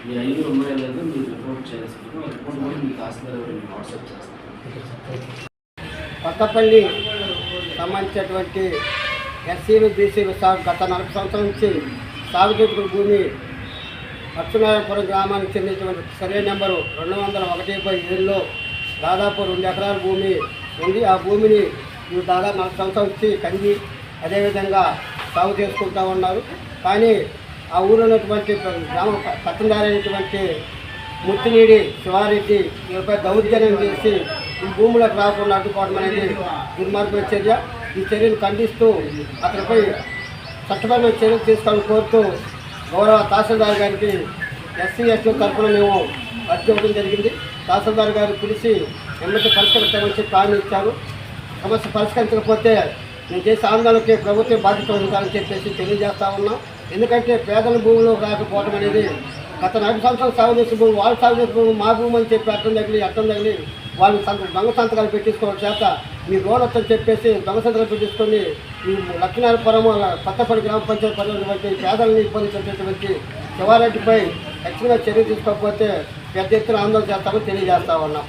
There మీ ఐదు ఉన్నాయో మీరు రిపోర్ట్ చేయాల్సింది. రిపోర్ట్ కూడా మీకు తహసీల్దార్ గారికి వాట్సాప్ చేస్తాను కొత్తపల్లి సంబంధించినటువంటి ఎస్సీలు బీసీలు సాగు గత నలభై సంవత్సరాల నుంచి సాగుదీపుడు భూమి లక్ష్మీనారాయణపురం గ్రామానికి చెందినటువంటి సర్వే నెంబరు రెండు వందల ఒకటి బై ఏడులో దాదాపు రెండు ఎకరాల భూమి ఉంది. ఆ భూమిని వీళ్ళు దాదాపు నలభై సంవత్సరాల నుంచి కంది అదేవిధంగా సాగు చేసుకుంటూ ఉన్నారు. కానీ ఆ ఊరు ఉన్నటువంటి గ్రామ పట్టణదారైనటువంటి ముత్తినీడి శివారెడ్డి వీళ్ళపై దౌర్జన్యం చేసి ఈ భూములకు రాకుండా అడ్డుకోవడం అనేది దుర్మార్గమైన చర్య. ఈ చర్యను ఖండిస్తూ అతనిపై చట్టపరమైన చర్యలు తీసుకోవాలని కోరుతూ గౌరవ తహసీల్దార్ గారికి ఎస్సీ ఎస్టీ తరఫున మేము అర్జీ ఇవ్వడం జరిగింది. తహసీల్దార్ గారు పిలిచి ఎమ్మెల్యే పరిష్కరిస్తామని చెప్పి హామీ ఇచ్చారు. సమస్య పరిష్కరించకపోతే నేను చేసే ఆందోళనకి ప్రభుత్వం బాధ్యత ఉండాలని చెప్పేసి తెలియజేస్తా ఉన్నాం. ఎందుకంటే పేదల భూములు రాకపోవడం అనేది గత నలభై సంవత్సరాలు సాగు చేసిన భూమి వాళ్ళు సాగు చేసిన భూమి మా భూమి అని చెప్పి అర్థం తగిలి అర్థం తగిలి వాళ్ళు సంత దొంగ సంతకాలు పెట్టించుకోవడం చేత మీ రోడ్ వచ్చని చెప్పేసి దొంగ సంతకాలు పెట్టించుకొని ఈ లక్ష్మీనారాయణపురం కొత్తపల్లి గ్రామ పంచాయతీ పరిధిలోటువంటి పేదలను ఇబ్బంది పెట్టేటువంటి శివారెడ్డిపై ఖచ్చితంగా చర్య తీసుకోకపోతే పెద్ద ఎత్తున ఆందోళన చేస్తామని తెలియజేస్తా ఉన్నాం.